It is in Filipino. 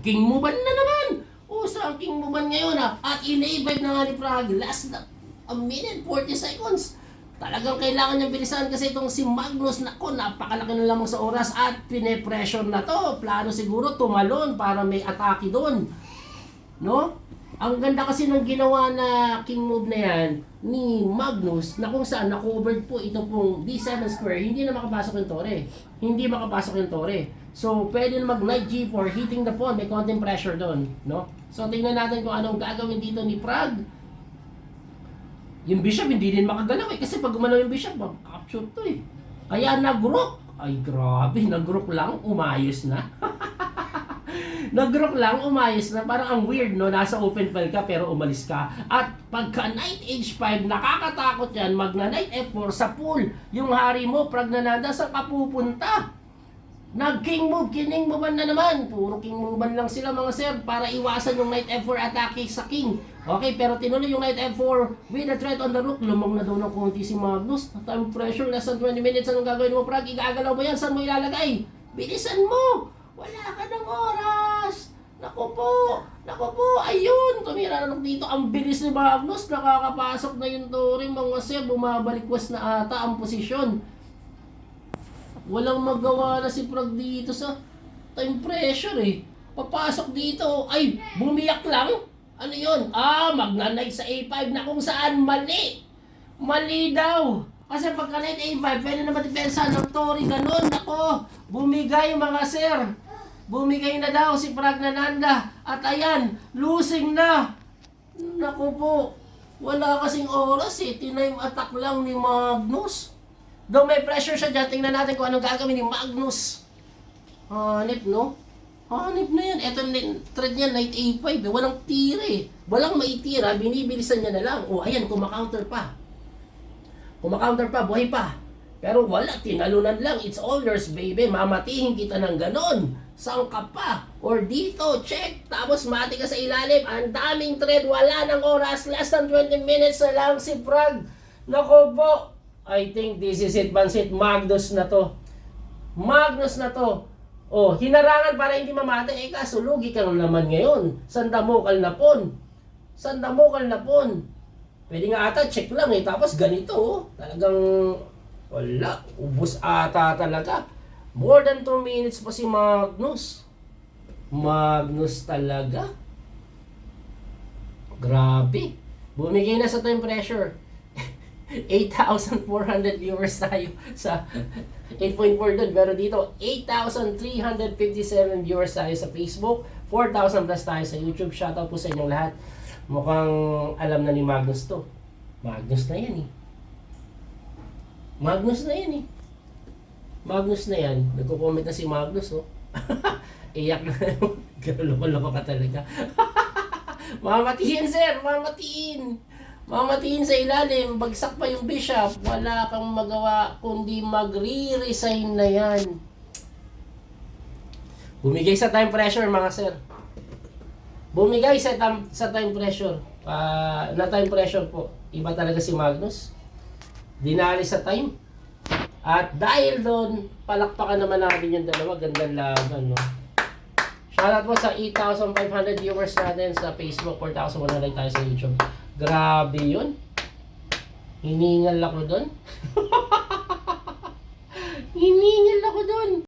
King Muban na naman! O, sa King Muban ngayon ha? At ina-vibe na nga ni Prague. Last na, a minute, 40 seconds. Talagang kailangan niyang bilisan kasi itong si Magnus, nako, napakalaki na lamang sa oras at pine-pressure na to. Plano siguro tumalon para may atake doon. No? Ang ganda kasi ng ginawa na king move na yan ni Magnus na kung saan na-covered po ito pong D7 square, hindi na makapasok yung tore. Hindi makapasok yung tore. So, pwede na mag knight G4, hitting the pawn, may konting pressure doon. No? So, tingnan natin kung anong gagawin dito ni Prague. Yung bishop hindi din makagalaw eh. Kasi pag gumalaw yung bishop, capture to eh. Kaya nag-group. Ay grabe, nag-group lang, umayos na. nag-group lang, umayos na. Parang ang weird, no? Nasa open file ka pero umalis ka. At pagka knight h5, nakakatakot yan. Magna knight f4 sa pool. Yung hari mo, pragnanada, sa kapupunta? Nag-king move, kining movean na naman. Puro king movean lang sila mga sir para iwasan yung knight f4 atake sa king. Okay, pero tinuloy yung knight f4 with a threat on the rook. Lumang na daw ng konti si Magnus. Time pressure, less than 20 minutes. Anong gagawin mo, Prag? Igagalaw mo yan. Saan mo ilalagay? Bilisan mo! Wala ka ng oras! Naku po! Naku po! Ayun! Tumira na dito. Ang bilis ni Magnus. Nakakapasok na yung Torin. Mga sir, bumabalik was na ata ang posisyon. Walang magawa na si Prag dito sa time pressure eh. Papasok dito, ay, bumiyak lang. Ano yon? Ah, magnanay sa A5 na kung saan mali. Mali daw. Kasi pagka knight A5, pwede na matipensa ng Tori, ganun. Ako, bumigay mga sir. Bumigay na daw si Pragnananda. At ayan, losing na. Naku po, wala kasing oras eh. Tinime attack lang ni Magnus. Though may pressure siya dyan, tingnan natin kung anong gagawin ni Magnus. Hanip, no? Hanip na yan. Ito, thread niya, knight A5. Eh. Walang tira eh. Walang maitira, binibilisan niya na lang. O, ayan, kumakaunter pa. Kumakaunter pa, buhay pa. Pero wala, tinalunan lang. It's all yours, baby. Mamatihin kita ng ganon. Saan ka pa? Or dito, check. Tapos mati ka sa ilalim. Ang daming thread, wala ng oras. Less than 20 minutes na lang si Prag. Nako po. I think this is it, Bansit. Magnus na to. Magnus na to. Oh, hinarangan para hindi mamati. Eh kaso, lugi ka naman ngayon. Sandamukal na pon. Sandamukal na pon. Pwede nga ata, check lang eh. Tapos ganito, oh. Talagang, wala. Ubus ata talaga. More than 2 minutes pa si Magnus. Magnus talaga. Grabe. Bumigay na sa time pressure. 8,400 viewers tayo sa 8.4 doon. Pero dito, 8,357 viewers tayo sa Facebook. 4,000 plus tayo sa YouTube. Shoutout po sa inyong lahat. Mukhang alam na ni Magnus to. Magnus na yan eh. Magnus na yan eh. Magnus na yan. Nagko-comment na si Magnus oh. Iyak na. Loko-loko ka talaga. Mamatiin sir, mamatiin. Mamatiin sa ilalim, bagsak pa yung bishop, wala kang magawa kundi magre-resign na yan. Bumigay sa time pressure mga sir. Bumigay sa time, sa time pressure. Ah, na time pressure po. Iba talaga si Magnus. Dinali sa time. At dahil doon, palakpakan naman natin yung dalawa. Gandang laban, no? Shoutout po sa 8,500 viewers natin sa Facebook, 4,100 tayo sa YouTube. Grabe yun. Hiningal ako doon. Hiningal ako doon.